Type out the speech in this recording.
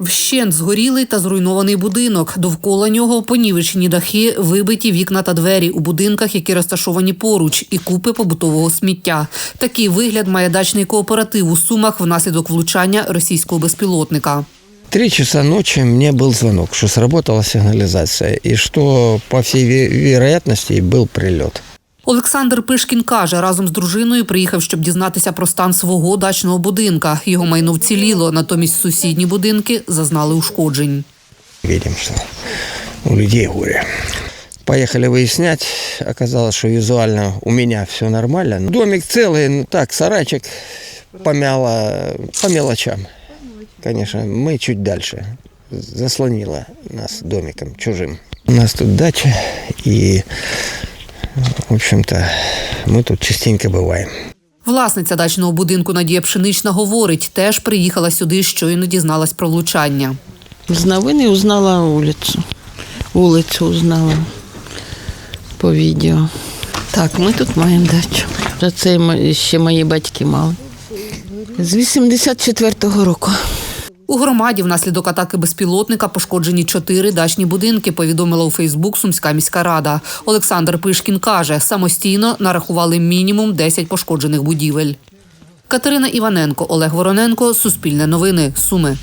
Вщент згорілий та зруйнований будинок. Довкола нього понівечені дахи, вибиті вікна та двері у будинках, які розташовані поруч, і купи побутового сміття. Такий вигляд має дачний кооператив у Сумах внаслідок влучання російського безпілотника. Три часа ночи мне был звонок, что сработала сигнализация и что, по всей ве- вероятности, был прилет. Олександр Пишкін каже, разом з дружиною приїхав, щоб дізнатися про стан свого дачного будинка. Його майно вціліло, натомість сусідні будинки зазнали ушкоджень. Видим, что у людей горе. Поехали выяснять. Оказалось, что визуально у меня все нормально. Домик целый, ну так, сарайчик помяло по мелочам. Конечно, мы чуть дальше. Заслонило нас домиком чужим. У нас тут дача, и, в общем-то, мы тут частенько бываем. Власниця дачного будинку Надія Пшенична говорить, теж приїхала сюди, щойно дізналась про влучання. З новини узнала вулицю. Вулицю узнала по відео. Так, ми тут маємо дачу. Це ще мої батьки мали. З 84-го року. У громаді внаслідок атаки безпілотника пошкоджені чотири дачні будинки, повідомила у Фейсбук Сумська міська рада. Олександр Пишкін каже, самостійно нарахували мінімум 10 пошкоджених будівель. Катерина Іваненко, Олег Вороненко, Суспільне новини, Суми.